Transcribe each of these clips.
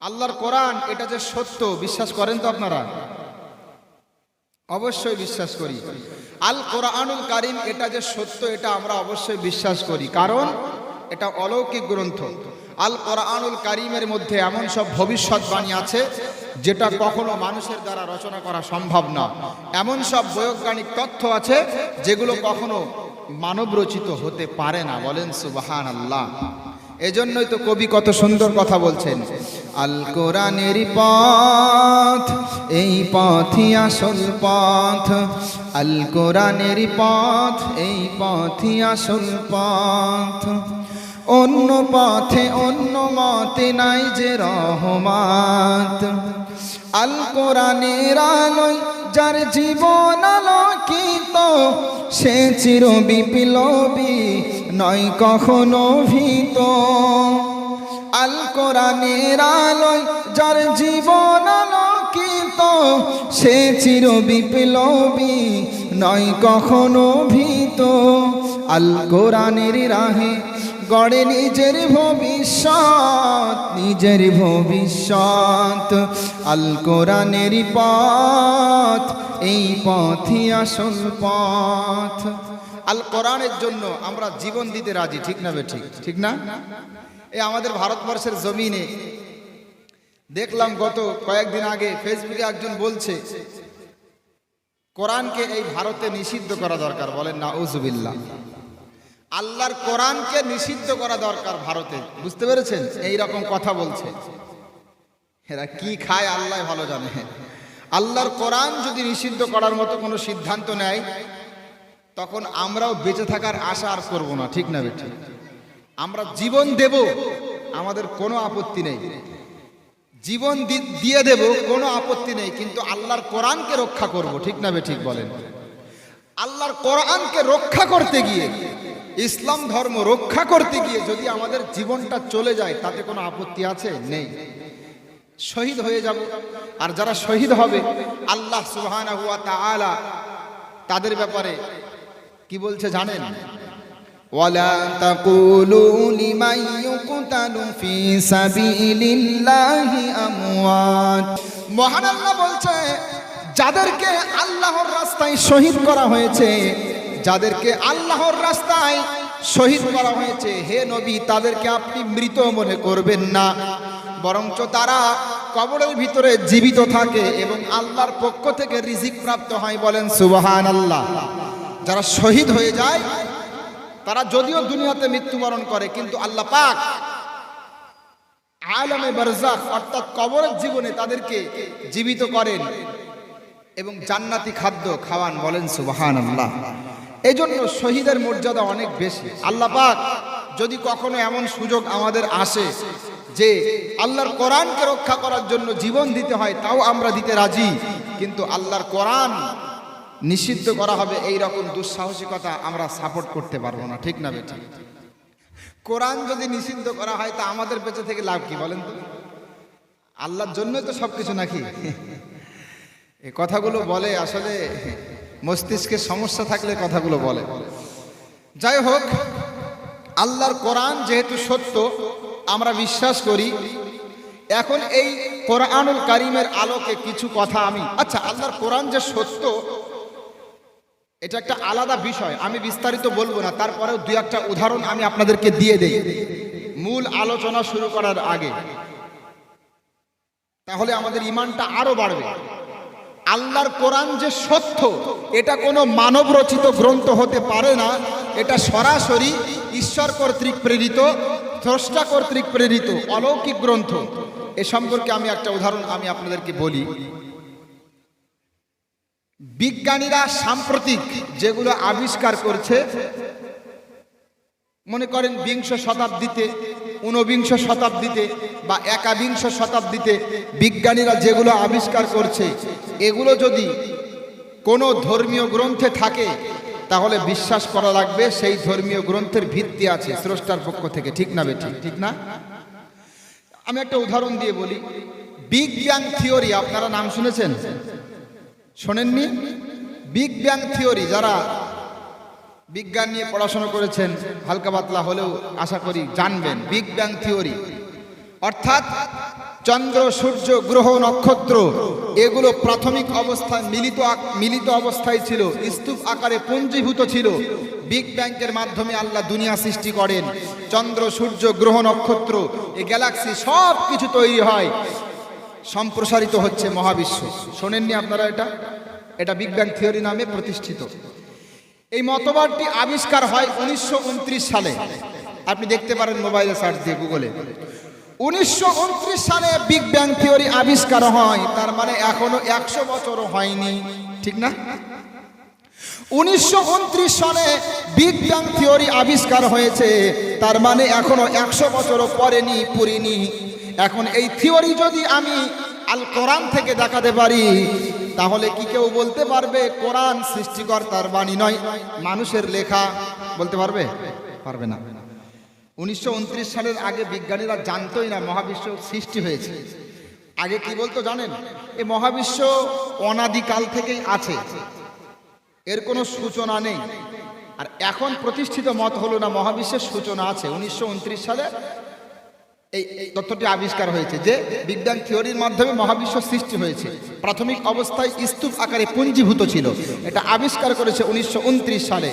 আল্লাহর কোরআন, এটা যে সত্য, বিশ্বাস করেন তো আপনারা? অবশ্যই বিশ্বাস করি। আল কোরআনুল কারিম, এটা যে সত্য, এটা আমরা অবশ্যই বিশ্বাস করি। কারণ, এটা অলৌকিক গ্রন্থ। আল কোরআনুল কারিমের মধ্যে এমন সব ভবিষ্যৎবাণী আছে, যেটা কখনো মানুষের দ্বারা রচনা করা সম্ভব না। এমন সব বৈজ্ঞানিক তথ্য আছে, যেগুলো কখনো মানব রচিত হতে পারে না। বলেন সুবাহান আল্লাহ এজন্যই তো কবি কত সুন্দর কথা বলছেন। আল কোরআনের পথ, এই পথই আসল পথ। আল কোরআনের পথ, এই পথই আসল পথ। অন্য পথে অন্য মতে নাই যে রহমাত। আল কোরআনের আলোয় যার জীবন আলোকিত, সে চির বিপ্লবী নয় কখনো ভীত। আল কোরআনের আলোয় যার জীবন আলোকিত, সে চির বিপ্লবী, নয় কখনো ভীত। আল কোরআনের রাহে গড়ে নিজের ভবিষ্যৎ নিজের ভবিষ্যৎ। আল কোরআনের পথ, এই পথই আসল পথ। আল কোরআনের জন্য আমরা জীবন দিতে রাজি, ঠিক না বে ঠিক? ঠিক না? এই আমাদের ভারতবর্ষের জমিনে। দেখলাম গত কয়েকদিন আগে ফেসবুকে একজন বলছে, কোরআনকে এই ভারতে নিষিদ্ধ করা দরকার। বলেন না উজুবিল্লাহ আল্লাহর কোরআনকে নিষিদ্ধ করা দরকার ভারতে। বুঝতে পেরেছেন? রকম কথা বলছে। এরা কি খায় আল্লাহ ভালো জানে। আল্লাহর কোরআন যদি নিষিদ্ধ করার মতো কোনো সিদ্ধান্ত নেয়, তখন আমরাও বেঁচে থাকার আশা আর করব না। ঠিক না বেঠি আমরা জীবন দেব, আমাদের কোনো আপত্তি নেই। জীবন দিয়ে দেব, কোনো আপত্তি নেই, কিন্তু আল্লাহর কোরআনকে রক্ষা করব, ঠিক না বে ঠিক বলেন? আল্লাহর কোরআনকে রক্ষা করতে গিয়ে, ইসলাম ধর্ম রক্ষা করতে গিয়ে যদি আমাদের জীবনটা চলে যায়, তাতে কোনো আপত্তি আছে? নেই। শহীদ হয়ে যাব। আর যারা শহীদ হবে, আল্লাহ সুবহানাহু ওয়া তাআলা তাদের ব্যাপারে কি বলছে জানেন? ولا تقولوا لمن يقتل في سبيل الله اموات মহান আল্লাহ বলছে যাদেরকে আল্লাহর রাস্তায় শহীদ করা হয়েছে যাদেরকে আল্লাহর রাস্তায় শহীদ করা হয়েছে হে নবী তাদেরকে আপনি মৃত মনে করবেন না বরঞ্চ তারা কবরের ভিতরে জীবিত থাকে এবং আল্লাহর পক্ষ থেকে রিজিক প্রাপ্ত হয় বলেন সুবহান আল্লাহ যারা শহীদ হয়ে যায় তারা যদিও দুনিয়াতে মৃত্যুবরণ করে, কিন্তু আল্লাহ পাক আলমে বারজাখ অর্থাৎ কবরের জীবনে তাদেরকে জীবিত করেন এবং জান্নাতি খাদ্য খাওয়ান বলেন সুবাহান আল্লাহ এই জন্য শহীদের মর্যাদা অনেক বেশি। আল্লাহ পাক যদি কখনো এমন সুযোগ আমাদের আসে যে আল্লাহর কোরআনকে রক্ষা করার জন্য জীবন দিতে হয়, তাও আমরা দিতে রাজি। কিন্তু আল্লাহর কোরআন নিষিদ্ধ করা হবে এই রকম দুঃসাহসিকতা আমরা সাপোর্ট করতে পারব না, ঠিক না বেটা? কোরআন যদি নিষিদ্ধ করা হয় তা আমাদের বেঁচে থেকে লাভ কি বলেন তো? আল্লাহর জন্যই তো সব কিছু নাকি? এই কথাগুলো বলে আসলে মস্তিষ্কে সমস্যা থাকলে কথাগুলো বলে। যাই হোক, আল্লাহর কোরআন যেহেতু সত্য, আমরা বিশ্বাস করি। এখন এই কোরআনুল কারিমের আলোকে কিছু কথা আমি আচ্ছা আল্লাহর কোরআন যে সত্য এটা একটা আলাদা বিষয়, আমি বিস্তারিত বলব না, তারপরেও দুই একটা উদাহরণ আমি আপনাদেরকে দিয়ে দেই। মূল আলোচনা শুরু করার আগে, তাহলে আমাদের ইমানটা আরও বাড়বে। আল্লাহর কোরআন যে সত্য, এটা কোনো মানব রচিত গ্রন্থ হতে পারে না, এটা সরাসরি ঈশ্বর কর্তৃক প্রেরিত, স্রষ্টা কর্তৃক প্রেরিত অলৌকিক গ্রন্থ। এ সম্পর্কে আমি একটা উদাহরণ আমি আপনাদেরকে বলি। বিজ্ঞানীরা সাম্প্রতিক যেগুলো আবিষ্কার করছে, মনে করেন বিংশ শতাব্দীতে, ঊনবিংশ শতাব্দীতে বা একাবিংশ শতাব্দীতে বিজ্ঞানীরা যেগুলো আবিষ্কার করছে, এগুলো যদি কোনো ধর্মীয় গ্রন্থে থাকে, তাহলে বিশ্বাস করা লাগবে সেই ধর্মীয় গ্রন্থের ভিত্তি আছে স্রষ্টার পক্ষ থেকে, ঠিক না বেঠিক ঠিক না? আমি একটা উদাহরণ দিয়ে বলি। বিগ থিওরি, আপনারা নাম শুনেছেন? শোনেননি? বিগ ব্যাং থিওরি যারা বিজ্ঞান নিয়ে পড়াশোনা করেছেন, হালকা পাতলা হলেও আশা করি জানবেন বিগ ব্যাং থিওরি অর্থাৎ চন্দ্র, সূর্য, গ্রহ, নক্ষত্র, এগুলো প্রাথমিক অবস্থায় মিলিত মিলিত অবস্থায় ছিল, স্তূপ আকারে পুঞ্জীভূত ছিল। বিগ ব্যাংকের মাধ্যমে আল্লাহ দুনিয়া সৃষ্টি করেন। চন্দ্র, সূর্য, গ্রহ, নক্ষত্র, এই গ্যালাক্সি সব কিছু তৈরি হয়। সম্প্রসারিত হচ্ছে মহাবিশ্ব। শোনেননি আপনারা এটা? এটা বিগ ব্যাং থিওরি নামে প্রতিষ্ঠিত। এই মতবাদটি আবিষ্কার হয় উনিশশো উনত্রিশ সালে। আপনি দেখতে পারেন মোবাইলে সার্চ দিয়ে গুগলে। উনিশশো উনত্রিশ সালে বিগ ব্যাং থিওরি আবিষ্কার হয়, তার মানে এখনও একশো বছরও হয়নি। ঠিক না? উনিশশো উনত্রিশ সালে বিগ ব্যাং থিওরি আবিষ্কার হয়েছে, তার মানে এখনও একশো বছরও পরেনি পুরিনি। এখন এই থিওরি যদি আমি আল কোরআন থেকে দেখাতে পারি, তাহলে কি কেউ বলতে পারবে কোরআন সৃষ্টিকর্তার বাণী নয়, মানুষের লেখা বলতে পারবে? পারবে না। উনিশশো উনত্রিশ সালের আগে বিজ্ঞানীরা জানতোই না মহাবিশ্ব সৃষ্টি হয়েছে। আগে কি বলতো জানেন? এই মহাবিশ্ব অনাদিকাল থেকেই আছে। এর কোনো সূচনা নেই। আর এখন প্রতিষ্ঠিত মত হলো না, মহাবিশ্বের সূচনা আছে। উনিশশো উনত্রিশ সালে এই তথ্যটি আবিষ্কার হয়েছে যে বিজ্ঞান থিওরির মাধ্যমে মহাবিশ্ব সৃষ্টি হয়েছে। প্রাথমিক অবস্থায় স্তূপ আকারে পুঞ্জীভূত ছিল। এটা আবিষ্কার করেছে উনিশশো উনত্রিশ সালে।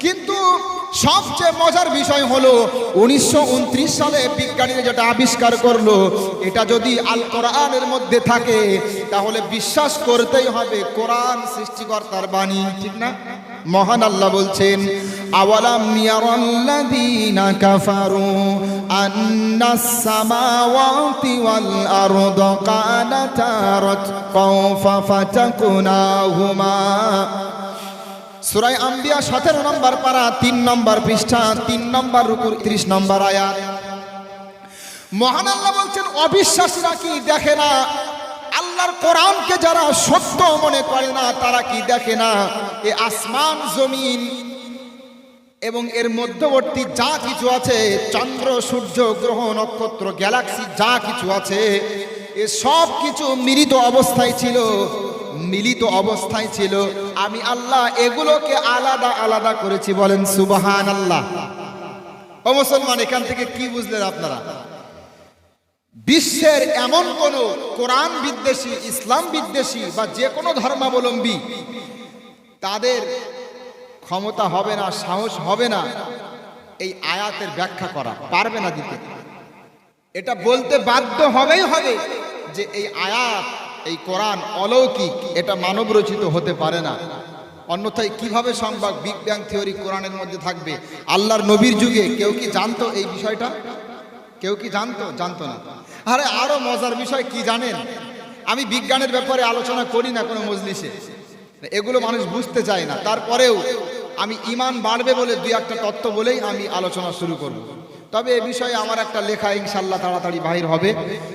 কিন্তু সবচেয়ে মজার বিষয় হলো, উনিশশো উনত্রিশ সালে বিজ্ঞানীরা যেটা আবিষ্কার করল, এটা যদি আল কোরআনের মধ্যে থাকে, তাহলে বিশ্বাস করতেই হবে কোরআন সৃষ্টিকর্তার বাণী, ঠিক না? মহান আল্লাহ বলছেন, আওয়ালাম ইয়ারাল্লাযীনা কাফারু আন্নাস সামাওয়াতি ওয়াল আরদা কানাতা রাতকাও ফাতাকুনাহুমা। সুরাই আম্বিয়া সতেরো নম্বর পারা, তিন নম্বর পৃষ্ঠা, তিন নম্বর রুকুর ত্রিশ নম্বর আয়াত। মহান আল্লাহ বলছেন, অবিশ্বাসীরা কি দেখে না আল্লাহর কোরআনকে যারা সত্য মনে করে না, তারা কি দেখে না? এ আসমান, জমিন এবং এর মধ্যবর্তী যা কিছু আছে, চন্দ্র, সূর্য, গ্রহ, নক্ষত্র, গ্যালাক্সি, যা কিছু আছে, এ সব কিছু মিলিত অবস্থায় ছিল, মিলিত অবস্থায় ছিল। আমি আল্লাহ এগুলোকে আলাদা আলাদা করেছি বলেন সুবাহান আল্লাহ ও মুসলমান, এখান থেকে কি বুঝলেন আপনারা? বিশ্বের এমন কোন কোরআন বিদ্বেষী, ইসলাম বিদ্বেষী বা যে কোনো ধর্মাবলম্বী, তাদের ক্ষমতা হবে না, সাহস হবে না এই আয়াতের ব্যাখ্যা করা। পারবে না দিতে। এটা বলতে বাধ্য হবেই হবে যে এই আয়াত, এই কোরআন অলৌকিক, এটা মানব রচিত হতে পারে না। অন্যথায় কীভাবে সম্ভব? বিগ ব্যাং থিওরি কোরআনের মধ্যে থাকবে। আল্লাহর নবীর যুগে কেউ কি জানতো এই বিষয়টা? কেউ কি জানতো? জানতো না। আরে আরও মজার বিষয় কি জানেন? আমি বিজ্ঞানের ব্যাপারে আলোচনা করি না কোনো মজলিসে। এগুলো মানুষ বুঝতে চায় না। তারপরেও আমি ইমান বাড়বে বলে দুই একটা তত্ত্ব বলেই আমি আলোচনা শুরু করব। তবে এ বিষয়ে আমার একটা লেখা ইনশাল্লাহ তাড়াতাড়ি বাহির হবে।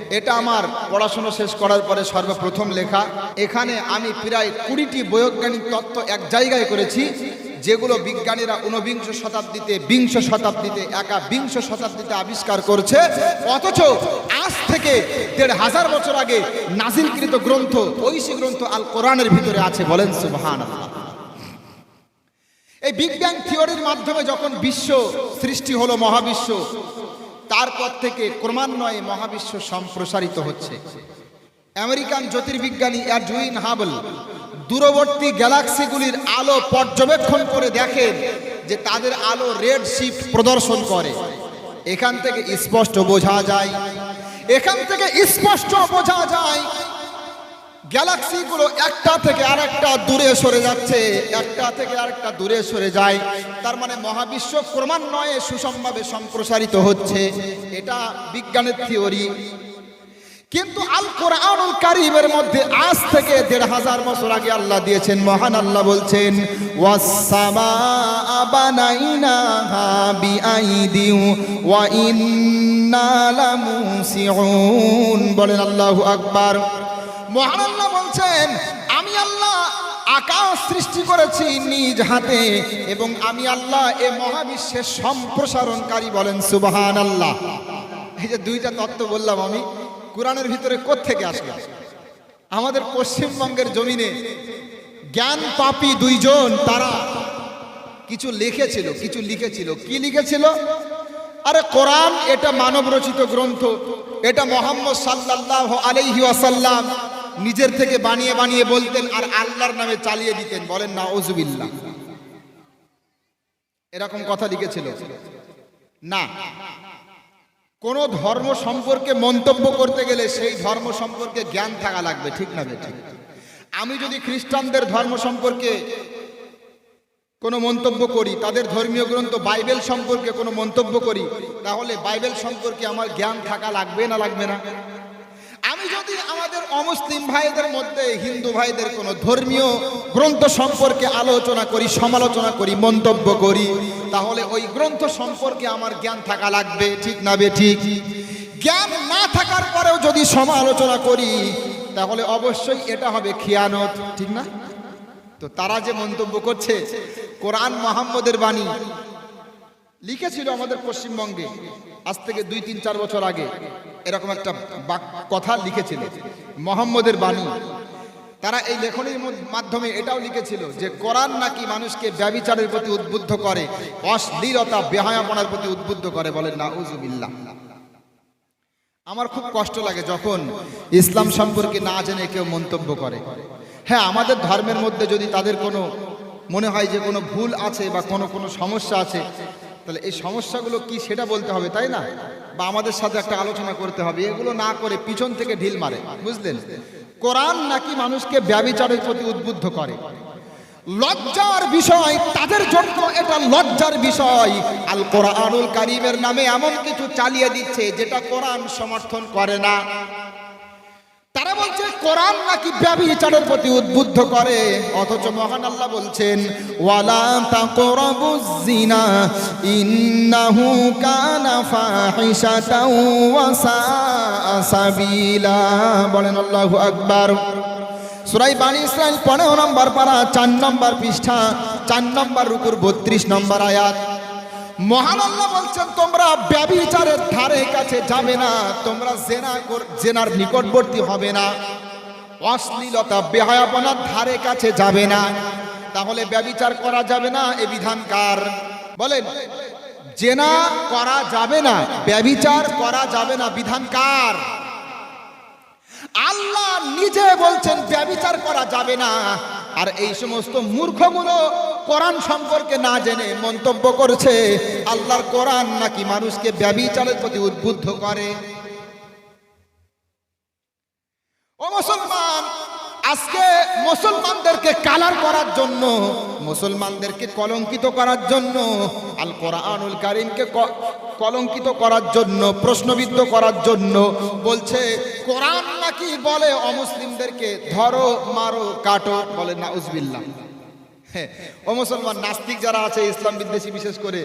এটা আমার পড়াশোনা শেষ করার পরে সর্বপ্রথম লেখা। এখানে আমি প্রায় কুড়িটি বৈজ্ঞানিক তত্ত্ব এক জায়গায় করেছি। যেগুলো বিজ্ঞানীরা ঊনবিংশ শতাব্দীতে, বিংশ শতাব্দীতে একা বিংশ শতাব্দীতে আবিষ্কার করছে, অথচ আজ থেকে দেড় হাজার বছর আগে নাজিলকৃত গ্রন্থ, ঐশী গ্রন্থ আল কোরআনের ভিতরে আছে বলেন সুবহান এই ব্যাং থিওরির মাধ্যমে যখন বিশ্ব সৃষ্টি হলো মহাবিশ্ব, তারপর থেকে ক্রমান্বয়ে মহাবিশ্ব সম্প্রসারিত হচ্ছে। আমেরিকান জ্যোতির্বিজ্ঞানী অ্যাডুইন হাবল দূরবর্তী গ্যালাক্সিগুলির আলো পর্যবেক্ষণ করে দেখেন যে তাদের আলো রেড শিফট প্রদর্শন করে। এখান থেকে স্পষ্ট বোঝা যায়। এখান থেকে স্পষ্ট বোঝা যায়, গ্যালাক্সিগুলো একটা থেকে আরেকটা দূরে সরে যাচ্ছে, একটা থেকে আরেকটা দূরে সরে যায়। তার মানে মহাবিশ্ব ক্রমান্বয়ে সুষমভাবে সম্প্রসারিত হচ্ছে। এটা বিজ্ঞানের থিওরি। কিন্তু আল কোরআনুল কারিমের মধ্যে আজ থেকে দেড় হাজার বছর আগে আল্লাহ দিয়েছেন, মহান আল্লাহ বলছেন বলেন আল্লাহু আকবার। মহান আল্লাহ বলছেন, আমি আল্লাহ আকাশ সৃষ্টি করেছি নিজ হাতে এবং আমি আল্লাহ এ মহাবিশ্বের সম্প্রসারণকারী বলেন সুবহান আল্লাহ এই যে দুইটা তত্ত্ব বললাম আমি। কোরআনের ভিতরে থেকে আসবে? আমাদের পশ্চিমবঙ্গের জমিনে জ্ঞান পাপী দুইজন, তারা কিছু লিখেছিল কিছু লিখেছিল। কি লিখেছিল? আরে কোরআন, এটা মানব রচিত গ্রন্থ। এটা মোহাম্মদ সাল্লাল্লাহু আলাইহি ওয়াসাল্লাম নিজের থেকে বানিয়ে বানিয়ে বলতেন আর আল্লাহর নামে চালিয়ে দিতেন। বলেন না ওজুবিল্লাহ এরকম কথা লিখেছিল। না কোন ধর্ম সম্পর্কে মন্তব্য করতে গেলে সেই ধর্ম সম্পর্কে জ্ঞান থাকা লাগবে, ঠিক না আমি যদি খ্রিস্টানদের ধর্ম সম্পর্কে কোনো মন্তব্য করি, তাদের ধর্মীয় গ্রন্থ বাইবেল সম্পর্কে কোনো মন্তব্য করি, তাহলে বাইবেল সম্পর্কে আমার জ্ঞান থাকা লাগবে না লাগবে না? আমি যদি আমাদের অমুসলিম ভাইদের মধ্যে হিন্দু ভাইদের কোনো ধর্মীয় গ্রন্থ সম্পর্কে আলোচনা করি, সমালোচনা করি, মন্তব্য করি, তাহলে ওই গ্রন্থ সম্পর্কে আমার জ্ঞান থাকা লাগবে, ঠিক না বে ঠিক? জ্ঞান না থাকার পরেও যদি সমালোচনা করি, তাহলে অবশ্যই এটা হবে খিয়ানত, ঠিক না? তো তারা যে মন্তব্য করছে, কোরআন মোহাম্মদের বাণী, লিখেছিল আমাদের পশ্চিমবঙ্গে। আজ থেকে দুই, তিন, চার বছর আগে এরকম একটা কথা লিখেছিল মোহাম্মদের বাণী। তারা এই লেখনীর মাধ্যমে এটাও লিখেছিল যে কোরআন নাকি মানুষকে ব্যবিচারের প্রতি উদ্বুদ্ধ করে, অশ্লীলতা, বেহায়াপনার প্রতি উদ্বুদ্ধ করে বলেন না উজুবিল্লাহ আমার খুব কষ্ট লাগে যখন ইসলাম সম্পর্কে না জেনে কেউ মন্তব্য করে। হ্যাঁ আমাদের ধর্মের মধ্যে যদি তাদের কোনো মনে হয় যে কোনো ভুল আছে বা কোনো কোনো সমস্যা আছে তাহলে এই সমস্যাগুলো কি সেটা বলতে হবে, তাই না? বা আমাদের সাথে একটা আলোচনা করতে হবে, এগুলো না করে পিছন থেকে ঢিল মারে, বুঝলেন? কোরআন নাকি মানুষকে ব্যবিচারের প্রতি উদ্বুদ্ধ করে। লজ্জার বিষয়, তাদের জন্য এটা লজ্জার বিষয়। আল কোরআনুল কারিমের নামে এমন কিছু চালিয়ে দিচ্ছে যেটা কোরআন সমর্থন করে না। তারা বলছে, কোরআন নাকি ব্যভিচারের প্রতি উদ্বুদ্ধ করে? অথচ মহান আল্লাহ বলছেন, ওয়ালা তাকরাবুজ জিনা ইন্নাহু কানা ফাহিশাতাও ওয়া সাআ সাবিলা। বলেন আল্লাহু আকবার। সুরাই বাণী ইসরায়েল পনেরো নম্বর পারা, চার নম্বর পৃষ্ঠা, চার নম্বর রুকুর বত্রিশ নম্বর আয়াত। মহান আল্লাহ বলছেন, তোমরা ব্যবিচারের ধারে কাছে যাবে না। তোমরা জেনা জেনার নিকটবর্তী হবে না। অশ্লীলতা, বেহায়াপনার ধারে কাছে যাবে না। তাহলে ব্যবিচার করা যাবে না এ বিধানকার বলেন, জেনা করা যাবে না ব্যবিচার করা যাবে না বিধানকার আল্লাহ নিজে বলছেন, ব্যবিচার করা যাবে না। আর এই সমস্ত মূর্খগুলো কোরআন সম্পর্কে না জেনে মন্তব্য করছে, আল্লাহর কোরআন নাকি মানুষকে ব্যবিচারের প্রতি উদ্বুদ্ধ করে। ও মুসলমান আজকে মুসলমানদেরকে কালার করার জন্য, মুসলমানদেরকে কলঙ্কিত করার জন্য, আল কোরআনুল কারিমকে কলঙ্কিত করার জন্য, প্রশ্নবিদ্ধ করার জন্য বলছে, কোরআন নাকি বলে অমুসলিমদেরকে, ধরো, মারো, কাটো, বলে না উজবিল্লা হ্যাঁ ও মুসলমান, নাস্তিক যারা আছে, ইসলাম বিদ্বেষী বিশেষ করে,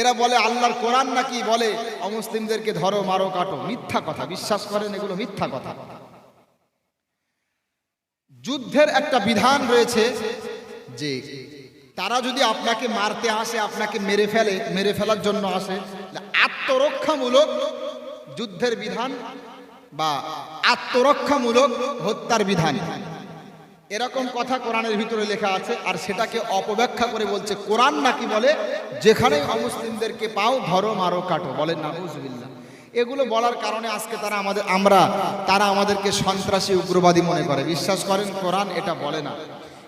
এরা বলে আল্লাহর কোরআন নাকি বলে অমুসলিমদেরকে ধরো, মারো, কাটো, মিথ্যা কথা, বিশ্বাস করেন, এগুলো মিথ্যা কথা। যুদ্ধের একটা বিধান রয়েছে যে তারা যদি আপনাকে মারতে আসে, আপনাকে মেরে ফেলে, মেরে ফেলার জন্য আসে আত্মরক্ষামূলক যুদ্ধের বিধান বা আত্মরক্ষামূলক হত্যার বিধান। এরকম কথা কোরআনের ভিতরে লেখা আছে, আর সেটাকে অপব্যাখ্যা করে বলছে। কোরআন নাকি বলে যেখানে অমুসলিমদেরকে পাও ধরো, মারো, কাটো। বলেন না এগুলো বলার কারণে আজকে তারা আমাদের, আমরা, তারা আমাদেরকে সন্ত্রাসী উগ্রবাদী মনে করে। বিশ্বাস করেন, কোরআন এটা বলে না।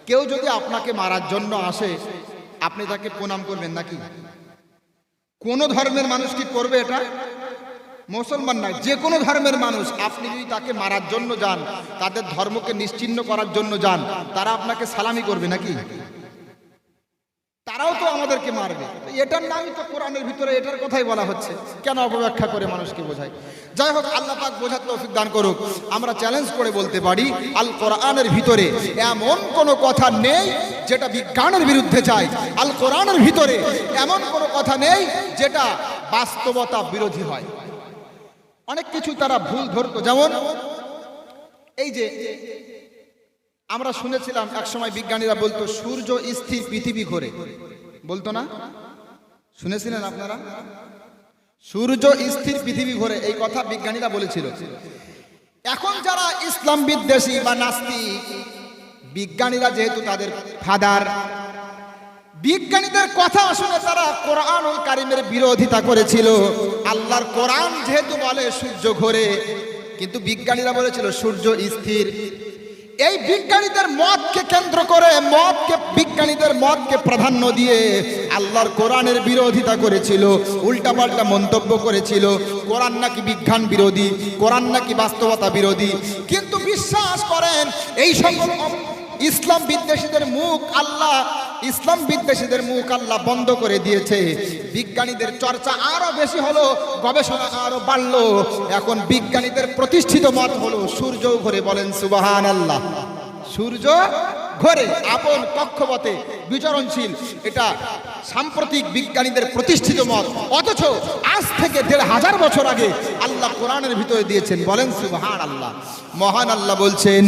কেউ যদি আপনাকে মারার জন্য আসে, আপনি তাকে প্রণাম করবেন নাকি? কোন ধর্মের মানুষ কি করবে এটা? মুসলমান নয়, যে কোনো ধর্মের মানুষ, আপনি যদি তাকে মারার জন্য যান, তাদের ধর্মকে নিশ্চিহ্ন করার জন্য যান, তারা আপনাকে সালামি করবে নাকি? তারাও তো আমাদেরকে মারবে। এটার নামই তো কোরআনের ভিতরে এটার কথাই বলা হচ্ছে। কেন অপব্যাখ্যা করে মানুষকে বোঝায়? যাই হোক, আল্লাহ পাক বোঝার তৌফিক দান করুক। আমরা চ্যালেঞ্জ করে বলতে পারি, আল কোরআনের ভিতরে এমন কোনো কথা নেই যেটা বিজ্ঞানের বিরুদ্ধে যায়। আল কোরআনের ভিতরে এমন কোনো কথা নেই যেটা বাস্তবতা বিরোধী হয়। অনেক কিছু তারা ভুল ধরতো। যেমন এই যে আমরা শুনেছিলাম, একসময় বিজ্ঞানীরা বলতো, সূর্য স্থির পৃথিবী ঘোরে। বলতো না? শুনেছিলেন আপনারা? সূর্য স্থির পৃথিবী ঘোরে, এই কথা বিজ্ঞানীরা বলেছিল। এখন যারা ইসলাম বিদ্বেষী বা নাস্তিক, বিজ্ঞানীরা যেহেতু তাদের ফাদার, বিজ্ঞানীদের কথা শুনে তারা কোরআনুল কারিমের বিরোধিতা করেছিল। আল্লাহর কোরআন যেহেতু বলে সূর্য ঘোরে, কিন্তু বিজ্ঞানীরা বলেছিল সূর্য স্থির। এই বিজ্ঞানীদের মতকে কেন্দ্র করে, মতকে, বিজ্ঞানীদের মতকে প্রাধান্য দিয়ে আল্লাহর কোরআনের বিরোধিতা করেছিল, উল্টাপাল্টা মন্তব্য করেছিল। কোরআন নাকি বিজ্ঞান বিরোধী, কোরআন নাকি বাস্তবতা বিরোধী। কিন্তু বিশ্বাস করেন, এই সকল ইসলাম বিদ্বেষীদের মুখ আল্লাহ ইসলাম বিদ্বেষীদের মুখ আল্লাহ বন্ধ করে দিয়েছে। বিজ্ঞানীদের চর্চা আরও বেশি হলো, গবেষণা আরও বাড়লো। এখন বিজ্ঞানীদের প্রতিষ্ঠিত মত হলো, সূর্য ঘরে বলেন সুবাহান আল্লাহ সূর্য ঘরে আপন কক্ষপথে বিচরণশীল এটা সাম্প্রতিক বিজ্ঞানীদের প্রতিষ্ঠিত মত। অথচ আজ থেকে দেড় হাজার বছর আগে আল্লাহ কোরআনের ভিতরে দিয়েছেন, বলেন সুবহান আল্লাহ মহান আল্লাহ বলছেন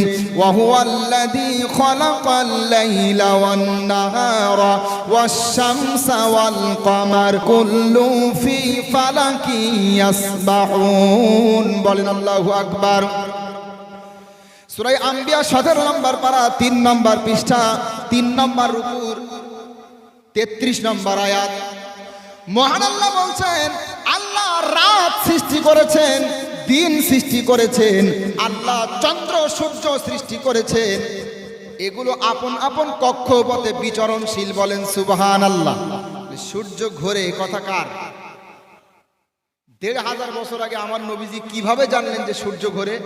কমার বলেন আল্লাহু আকবার। সুরাই আম্বিয়া সতেরো নম্বর পারা, তিন নম্বর পৃষ্ঠা, তিন নম্বর রুকুর, তেত্রিশ নম্বর আয়াত। মহান আল্লাহ বলছেন, আল্লাহ রাত সৃষ্টি করেছেন, দিন সৃষ্টি করেছেন, আল্লাহ চন্দ্র, সূর্য সৃষ্টি করেছেন। এগুলো আপন আপন কক্ষপথে বিচরণশীল বলেন সুবহান আল্লাহ সূর্য ঘোরে, কথা কার? দেড় হাজার বছর আগে আমার নবীজি কীভাবে জানলেন যে সূর্য ঘোরে?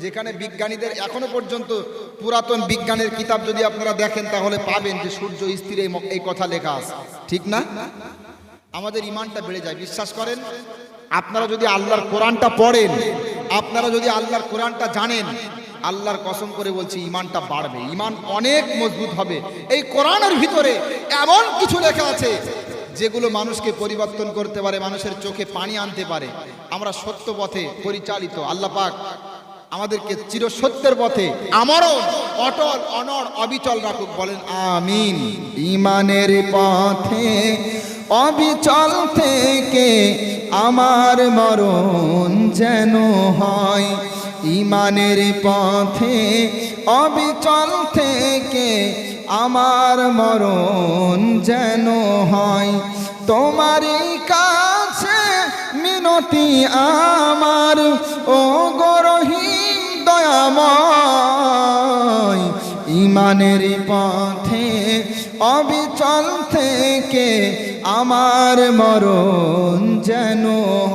যেখানে বিজ্ঞানীদের এখনও পর্যন্ত পুরাতন বিজ্ঞানের কিতাব যদি আপনারা দেখেন, তাহলে পাবেন যে সূর্য এই এই কথা লেখা আছে। ঠিক না? আমাদের ইমানটা বেড়ে যায়। বিশ্বাস করেন? আপনারা যদি আল্লাহর কোরআনটা পড়েন, আপনারা যদি আল্লাহর কোরআনটা জানেন, আল্লাহর কসম করে বলছি ইমানটা বাড়বে। ইমান অনেক মজবুত হবে। এই কোরআনের ভিতরে এমন কিছু লেখা আছে যেগুলো মানুষকে পরিবর্তন করতে পারে, মানুষের চোখে পানি আনতে পারে, আমরা সত্য পথে পরিচালিত। আল্লাহ পাক আমাদেরকে চিরসত্যের পথে আমারও অটল, অনড়, অবিচল রাখুক, বলেন আমিন। ইমানের পথে, অবিচল থেকে আমার মরণ যেন হয়। ইমানের পথে, অবিচল থেকে আমার মরণ যেন হয়, তোমারই কাছে মিনতি আমার। ও গরহীন দয়াময়, ইমানের পথে অবিচল থেকে আমার মরণ যেন হয়।